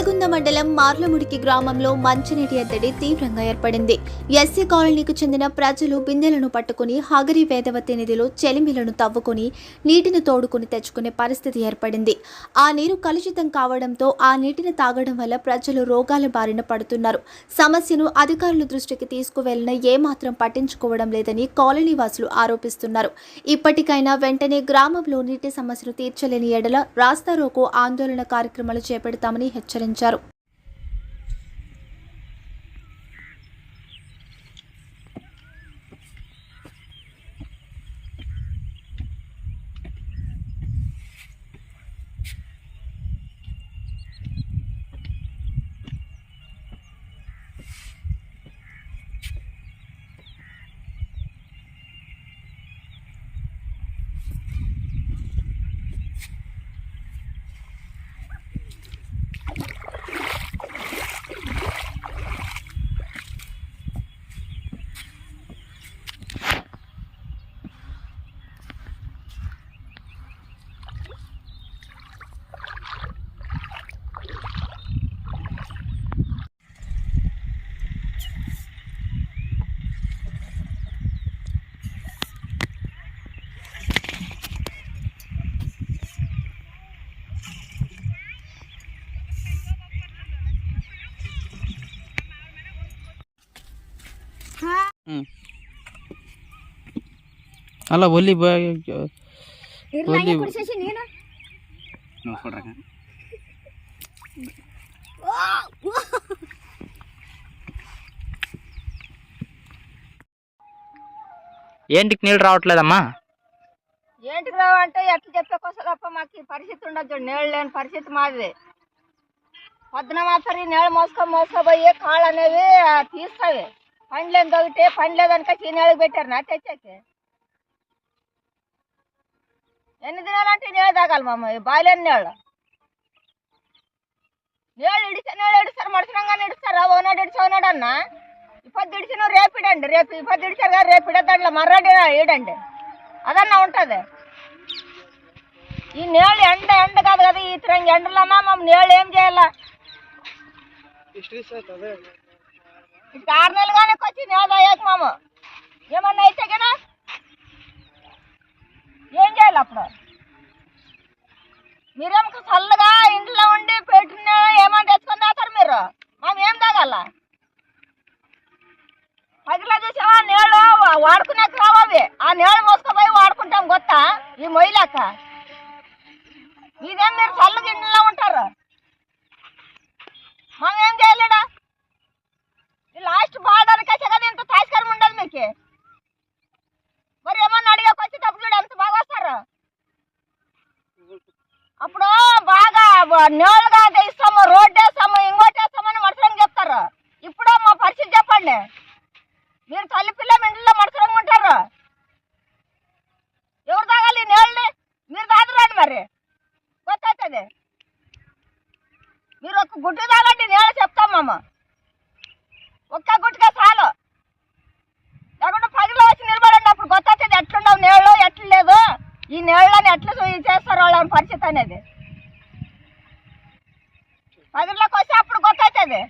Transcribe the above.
నల్లగుంద మండలం మార్లముడికి గ్రామంలో మంచినీటి ఎద్దడి తీవ్రంగా ఏర్పడింది. ఎస్సీ కాలనీకి చెందిన ప్రజలు బిందెలను పట్టుకుని హగరి వేదవతి నిధిలో చెలిమిలను తవ్వుకుని నీటిని తోడుకుని తెచ్చుకునే పరిస్థితి ఏర్పడింది. ఆ నీరు కలుషితం కావడంతో ఆ నీటిని తాగడం వల్ల ప్రజలు రోగాల బారిన పడుతున్నారు. సమస్యను అధికారుల దృష్టికి తీసుకువెళ్ళిన ఏమాత్రం పట్టించుకోవడం లేదని కాలనీ వాసులు ఆరోపిస్తున్నారు. ఇప్పటికైనా వెంటనే గ్రామంలో నీటి సమస్యను తీర్చలేని ఎడల రాస్తారోకో ఆందోళన కార్యక్రమాలు చేపడతామని హెచ్చరించారు. వెల్లడించారు అలా ఒల్లి ఏంటికి నీళ్ళు రావట్లేదమ్మా? ఏంటికి రావంటే ఎట్లా చెప్పే కోసలప్ప మాకు పరిస్థితి ఉండదు నీళ్ళు లేని పరిస్థితి మాది. పొద్దున మాత్రం నీళ్ళు మోసుకొని మోసుకపోయి కాళ్ళు అనేవి తీస్తాయి. పని లేని దొరికితే పని లేదనుక ఈ నీళ్ళకి పెట్టారు నా తెచ్చాకే. ఎన్ని తినాలంటే ఈ తాగాలి మా ఈ బాయిలేని నీళ్ళు. నీళ్ళు ఇడిచా నీళ్ళు ఇడిస్తారు మడుచునంగానే ఇడుస్తారా ఓనాడు ఇడిచి ఓనాడు అన్న. ఇప్పుడు ఇడిచిన రేపు ఇడండి రేపు ఇప్పుడు ఇడిచారు కదా రేపు ఇడద్దండి మర్రాడి ఇడండి అదన్నా ఉంటుంది. ఈ నీళ్ళు ఎండ ఎండ కాదు కదా ఈ తిరంగి ఎండలన్నా మా నీళ్ళు ఏం చేయాలా? ఇటు ఆరు నెలలుగానే వచ్చి నీళ్ళు అయ్యాక మామ. ఏమన్నా అయితే కదా చేయాలి అప్పుడు. మీరేమో చల్లగా ఇంట్లో ఉండి పెట్టిన ఏమన్నా తెచ్చుకొని తాగుతారు మీరు? మేము ఏం తాగాల? పదిలో చూసావా? నీళ్ళు వాడుకునేకి రావాలి ఆ నీళ్ళు మోసుకుపోయి వాడుకుంటాం గొత్త ఈ మొయ్యలేక. ఇదేం మీరు చల్లగా ఇంట్లో ఉంటారు? మనం ఏం చేయలేడా ఈ లాస్ట్ బాడడానికి వచ్చే కదా ఇంత తాస్కరం ఉండదు మీకు మరి ఏమన్నా అడిగేకి వచ్చేటప్పుడు చూడు ఎంత బాగా వస్తారు అప్పుడు బాగా నేలుగా ఇస్తాము రోడ్డు వేస్తాము ఇంకోటి వేస్తామని మనుషులను చెప్తారు. ఇప్పుడు మా పరిస్థితి చెప్పండి. మీరు తల్లి పిల్ల ఇంట్లో మనుషులంగా ఉంటారు ఎవరు తాగాలి నీళ్ళని మీరు తాగరండి మరి. కొత్త అవుతుంది మీరు ఒక గుడ్డు తాగండి నీళ్ళు చెప్తామమ్మ ఒక్క గుట్టుగా చాలు. లేకుంటే పదిలో వచ్చి నిలబడండి అప్పుడు కొత్త అవుతుంది ఎట్లుండవు నేళ్ళు ఎట్లు లేదు ఈ నీళ్ళని ఎట్లా చేస్తారు వాళ్ళ పరిస్థితి అనేది? పదిలోకి వస్తే అప్పుడు కొత్త అవుతుంది